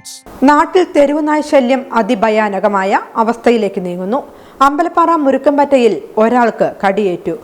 Diamonds നാട്ടിൽ തെരുവുനായ് ശല്യം അതിഭയാനകമായ അവസ്ഥയിലേക്ക് നീങ്ങുന്നു. അമ്പലപ്പാറ മുരുക്കമ്പറ്റയിൽ ഒരാൾക്ക് കടിയേറ്റു.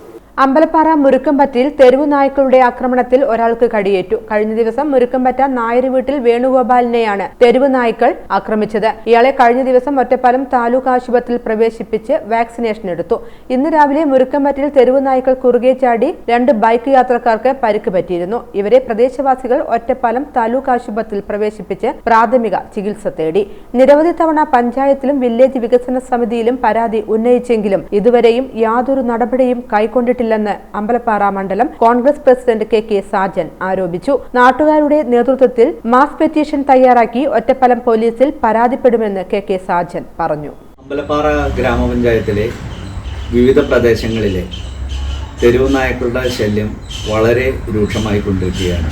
അമ്പലപ്പാറ മുരുക്കമ്പറ്റയിൽ തെരുവു നായ്ക്കളുടെ ആക്രമണത്തിൽ ഒരാൾക്ക് കടിയേറ്റു. കഴിഞ്ഞ ദിവസം മുരുക്കമ്പറ്റ നായർ വീട്ടിൽ വേണുഗോപാലിനെയാണ് തെരുവു നായ്ക്കൾ ആക്രമിച്ചത്. ഇയാളെ കഴിഞ്ഞ ദിവസം ഒറ്റപ്പാലം താലൂക്ക് ആശുപത്രിയിൽ പ്രവേശിപ്പിച്ച് വാക്സിനേഷൻ എടുത്തു. ഇന്ന് രാവിലെ മുരുക്കമ്പറ്റയിൽ തെരുവു നായ്ക്കൾ കുറുകെ ചാടി രണ്ട് ബൈക്ക് യാത്രക്കാർക്ക് പരിക്ക് പറ്റിയിരുന്നു. ഇവരെ പ്രദേശവാസികൾ ഒറ്റപ്പാലം താലൂക്ക് ആശുപത്രിയിൽ പ്രവേശിപ്പിച്ച് പ്രാഥമിക ചികിത്സ തേടി. നിരവധി തവണ പഞ്ചായത്തിലും വില്ലേജ് വികസന സമിതിയിലും പരാതി ഉന്നയിച്ചെങ്കിലും ഇതുവരെയും യാതൊരു നടപടിയും കൈക്കൊണ്ടിട്ടില്ലെന്ന് അമ്പലപ്പാറ മണ്ഡലം Congress president K K Sajan ആരോപിച്ചു. നാട്ടുകാരുടെ നേതൃത്വത്തിൽ മാസ് പെറ്റീഷൻ തയ്യാറാക്കി ഒറ്റപ്പലം പോലീസിൽ പരാതിപ്പെടുമെന്ന് കെ കെ സാജൻ പറഞ്ഞു. അമ്പലപ്പാറ ഗ്രാമപഞ്ചായത്തിലെ വിവിധ പ്രദേശങ്ങളിലെ തെരുവ് നായ്ക്കളുടെ ശല്യം വളരെ രൂക്ഷമായി കൊണ്ടിരിക്കുകയാണ്.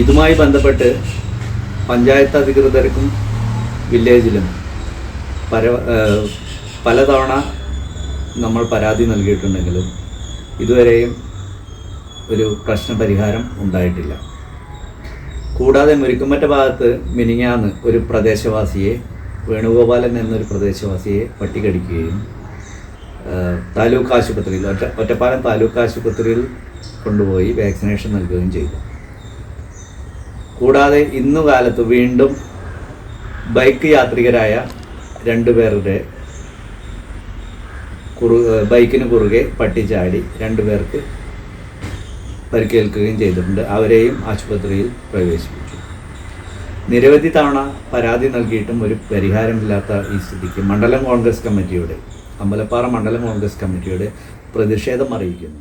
ഇതുമായി ബന്ധപ്പെട്ട് പഞ്ചായത്ത് അധികൃതർക്കും വില്ലേജിലും ഏഹ് പലതവണ നമ്മൾ പരാതി നൽകിയിട്ടുണ്ടെങ്കിലും ഇതുവരെയും ഒരു പ്രശ്നപരിഹാരം ഉണ്ടായിട്ടില്ല. കൂടാതെ മുരിക്കുമറ്റ ഭാഗത്ത് മിനിങ്ങാന്ന് ഒരു പ്രദേശവാസിയെ വേണുഗോപാലൻ എന്നൊരു പ്രദേശവാസിയെ പട്ടികടിക്കുകയും താലൂക്ക് ആശുപത്രിയിൽ ഒറ്റ ഒറ്റപ്പാലം താലൂക്ക് ആശുപത്രിയിൽ കൊണ്ടുപോയി വാക്സിനേഷൻ നൽകുകയും ചെയ്തു. കൂടാതെ ഇന്നു കാലത്ത് വീണ്ടും ബൈക്ക് യാത്രികരായ രണ്ടുപേരുടെ കുറു ബൈക്കിന് കുറുകെ പട്ടി ചാടി രണ്ടുപേർക്ക് പരിക്കേൽക്കുകയും ചെയ്തിട്ടുണ്ട്. അവരെയും ആശുപത്രിയിൽ പ്രവേശിപ്പിച്ചു. നിരവധി തവണ പരാതി നൽകിയിട്ടും ഒരു പരിഹാരമില്ലാത്ത ഈ സ്ഥിതിക്ക് മണ്ഡലം കോൺഗ്രസ് കമ്മിറ്റിയുടെ അമ്പലപ്പാറ മണ്ഡലം കോൺഗ്രസ് കമ്മിറ്റിയുടെ പ്രതിഷേധം അറിയിക്കുന്നു.